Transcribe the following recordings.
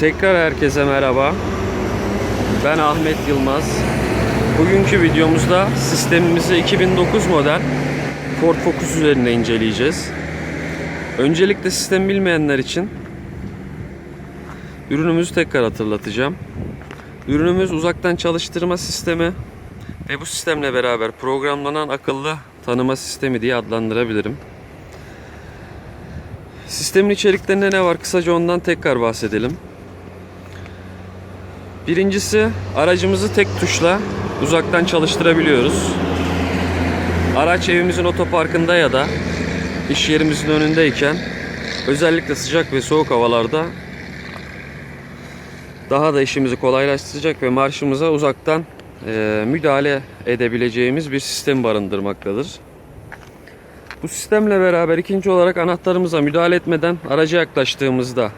Tekrar herkese merhaba. Ben Ahmet Yılmaz. Bugünkü videomuzda sistemimizi 2009 model Ford Focus üzerinde inceleyeceğiz. Öncelikle sistemi bilmeyenler için ürünümüzü tekrar hatırlatacağım. Ürünümüz uzaktan çalıştırma sistemi ve bu sistemle beraber programlanan akıllı tanıma sistemi diye adlandırabilirim. Sistemin içeriklerinde ne var kısaca ondan tekrar bahsedelim. Birincisi aracımızı tek tuşla uzaktan çalıştırabiliyoruz. Araç evimizin otoparkında ya da iş yerimizin önündeyken özellikle sıcak ve soğuk havalarda daha da işimizi kolaylaştıracak ve marşımıza uzaktan e, müdahale edebileceğimiz bir sistem barındırmaktadır. Bu sistemle beraber ikinci olarak anahtarımıza müdahale etmeden araca yaklaştığımızda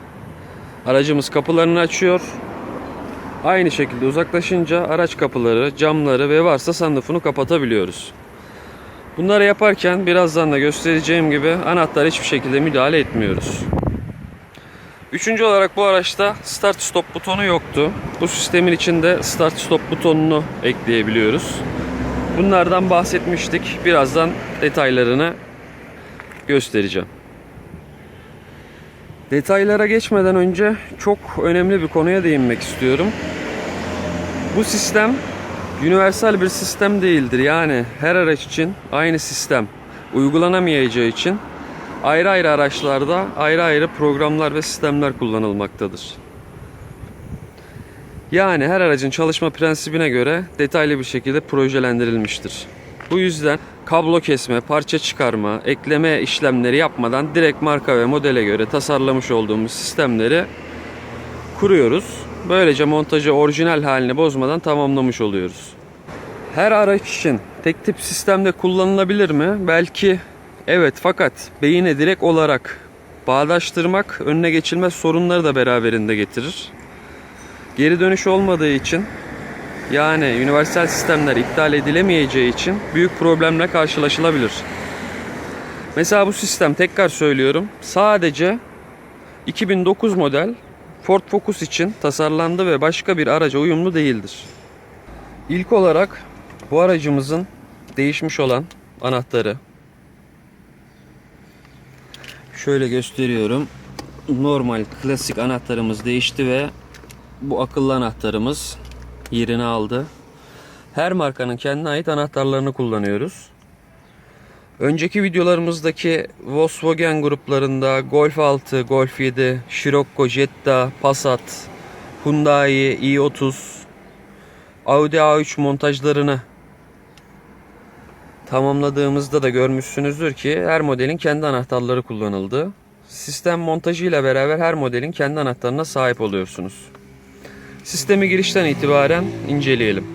aracımız kapılarını açıyor. Aynı şekilde uzaklaşınca araç kapıları, camları ve varsa sunroofunu kapatabiliyoruz. Bunları yaparken birazdan da göstereceğim gibi anahtar hiçbir şekilde müdahale etmiyoruz. Üçüncü olarak bu araçta start stop butonu yoktu. Bu sistemin içinde start stop butonunu ekleyebiliyoruz. Bunlardan bahsetmiştik. Birazdan detaylarını göstereceğim. Detaylara geçmeden önce çok önemli bir konuya değinmek istiyorum. Bu sistem universal bir sistem değildir. Yani her araç için aynı sistem uygulanamayacağı için ayrı ayrı araçlarda ayrı ayrı programlar ve sistemler kullanılmaktadır. Yani her aracın çalışma prensibine göre detaylı bir şekilde projelendirilmiştir. Bu yüzden kablo kesme, parça çıkarma, ekleme işlemleri yapmadan direkt marka ve modele göre tasarlamış olduğumuz sistemleri kuruyoruz. Böylece montajı orijinal halini bozmadan tamamlamış oluyoruz. Her araç için tek tip sistemde kullanılabilir mi? Belki evet fakat beyine direkt olarak bağdaştırmak önüne geçilmez sorunları da beraberinde getirir. Geri dönüş olmadığı için yani universal sistemler iptal edilemeyeceği için büyük problemle karşılaşılabilir. Mesela bu sistem tekrar söylüyorum sadece 2009 model Ford Focus için tasarlandı ve başka bir araca uyumlu değildir. İlk olarak bu aracımızın değişmiş olan anahtarı. Şöyle gösteriyorum. Normal klasik anahtarımız değişti ve bu akıllı anahtarımız yerini aldı. Her markanın kendine ait anahtarlarını kullanıyoruz. Önceki videolarımızdaki Volkswagen gruplarında Golf 6, Golf 7, Scirocco, Jetta, Passat, Hyundai i30, Audi A3 montajlarını tamamladığımızda da görmüşsünüzdür ki her modelin kendi anahtarları kullanıldı. Sistem montajıyla beraber her modelin kendi anahtarına sahip oluyorsunuz. Sistemi girişten itibaren inceleyelim.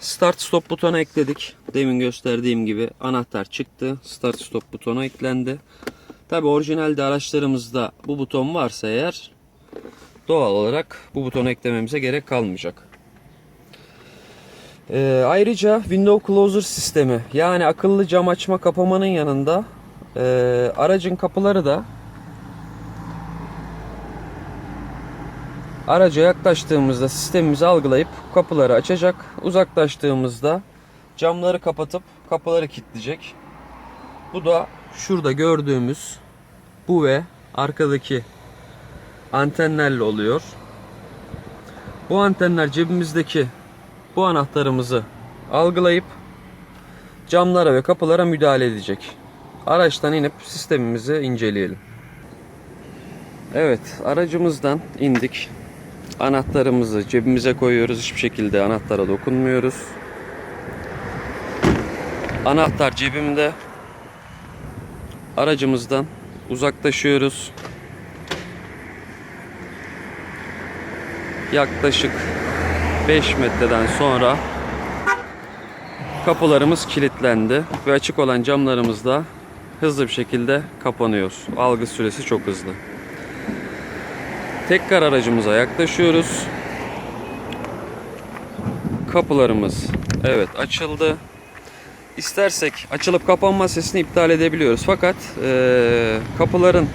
Start stop butonu ekledik. Demin gösterdiğim gibi anahtar çıktı. Start stop butonu eklendi. Tabi orijinalde araçlarımızda bu buton varsa eğer doğal olarak bu butonu eklememize gerek kalmayacak. Ee, ayrıca window closer sistemi yani akıllı cam açma kapamanın yanında e, aracın kapıları da Araca yaklaştığımızda sistemimizi algılayıp kapıları açacak. Uzaklaştığımızda camları kapatıp kapıları kilitleyecek. Bu da şurada gördüğümüz bu ve arkadaki antenlerle oluyor. Bu antenler cebimizdeki bu anahtarımızı algılayıp camlara ve kapılara müdahale edecek. Araçtan inip sistemimizi inceleyelim. Evet, aracımızdan indik. Anahtarımızı cebimize koyuyoruz. Hiçbir şekilde anahtara dokunmuyoruz. Anahtar cebimde. Aracımızdan uzaklaşıyoruz. Yaklaşık 5 metreden sonra kapılarımız kilitlendi ve açık olan camlarımız da hızlı bir şekilde kapanıyor. Algı süresi çok hızlı. Tekrar aracımıza yaklaşıyoruz. Kapılarımız evet açıldı. İstersek açılıp kapanma sesini iptal edebiliyoruz. Fakat e, kapıların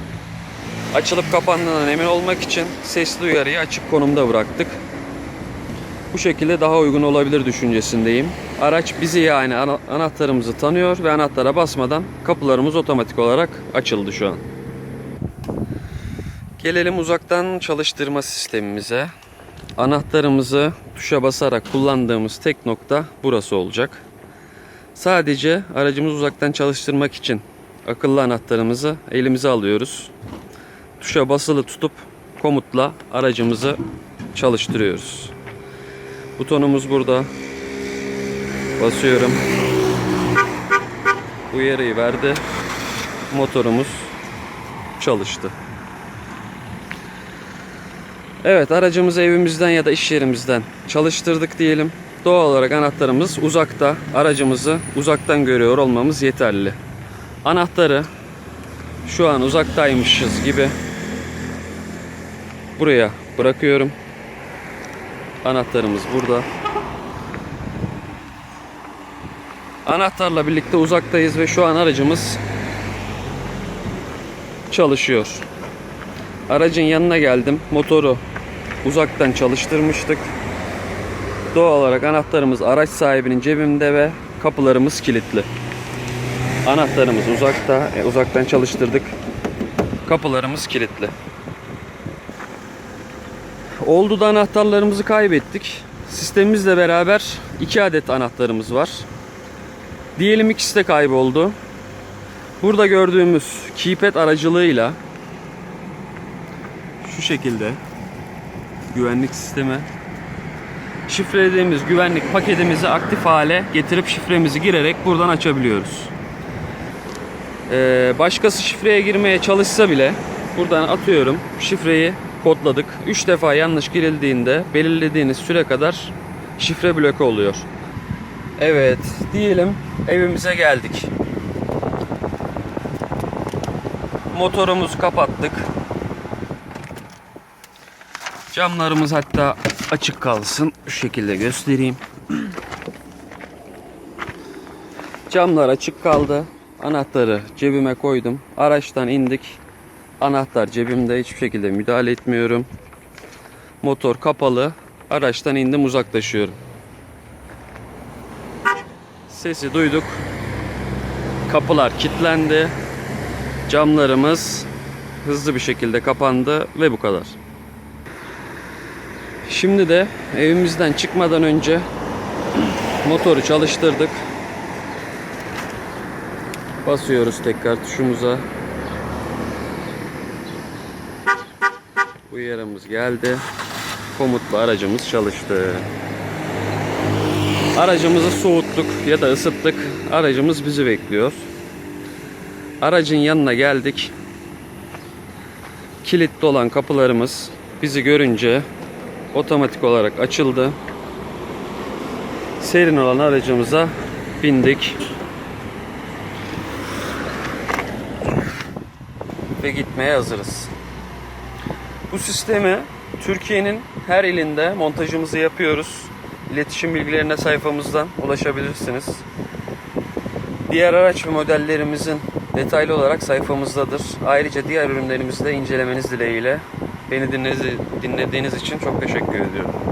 Açılıp kapandığından emin olmak için sesli uyarıyı açık konumda bıraktık. Bu şekilde daha uygun olabilir düşüncesindeyim. Araç bizi yani ana- anahtarımızı tanıyor ve anahtara basmadan kapılarımız otomatik olarak açıldı şu an. Gelelim uzaktan çalıştırma sistemimize. Anahtarımızı tuşa basarak kullandığımız tek nokta burası olacak. Sadece aracımızı uzaktan çalıştırmak için akıllı anahtarımızı elimize alıyoruz. Tuşa basılı tutup komutla aracımızı çalıştırıyoruz. Butonumuz burada. Basıyorum. Uyarıyı verdi. Motorumuz çalıştı. Evet aracımızı evimizden ya da iş yerimizden çalıştırdık diyelim. Doğal olarak anahtarımız uzakta. Aracımızı uzaktan görüyor olmamız yeterli. Anahtarı şu an uzaktaymışız gibi buraya bırakıyorum. Anahtarımız burada. Anahtarla birlikte uzaktayız ve şu an aracımız çalışıyor. Aracın yanına geldim. Motoru uzaktan çalıştırmıştık. Doğal olarak anahtarımız araç sahibinin cebinde ve kapılarımız kilitli. Anahtarımız uzakta, e, uzaktan çalıştırdık. Kapılarımız kilitli. Oldu da anahtarlarımızı kaybettik. Sistemimizle beraber iki adet anahtarımız var. Diyelim ikisi de kayboldu. Burada gördüğümüz keypad aracılığıyla şu şekilde güvenlik sistemi şifrelediğimiz güvenlik paketimizi aktif hale getirip şifremizi girerek buradan açabiliyoruz. Ee, başkası şifreye girmeye çalışsa bile buradan atıyorum şifreyi kodladık. 3 defa yanlış girildiğinde belirlediğiniz süre kadar şifre bloke oluyor. Evet diyelim evimize geldik. Motorumuzu kapattık. Camlarımız hatta açık kalsın. Şu şekilde göstereyim. Camlar açık kaldı. Anahtarı cebime koydum. Araçtan indik. Anahtar cebimde hiçbir şekilde müdahale etmiyorum. Motor kapalı. Araçtan indim uzaklaşıyorum. Sesi duyduk. Kapılar kilitlendi. Camlarımız hızlı bir şekilde kapandı ve bu kadar. Şimdi de evimizden çıkmadan önce motoru çalıştırdık. Basıyoruz tekrar tuşumuza. Uyarımız geldi. Komutlu aracımız çalıştı. Aracımızı soğuttuk ya da ısıttık. Aracımız bizi bekliyor. Aracın yanına geldik. Kilitli olan kapılarımız bizi görünce otomatik olarak açıldı. Serin olan aracımıza bindik. Ve gitmeye hazırız. Bu sistemi Türkiye'nin her ilinde montajımızı yapıyoruz. İletişim bilgilerine sayfamızdan ulaşabilirsiniz. Diğer araç ve modellerimizin detaylı olarak sayfamızdadır. Ayrıca diğer ürünlerimizi de incelemeniz dileğiyle beni dinlediğiniz için çok teşekkür ediyorum.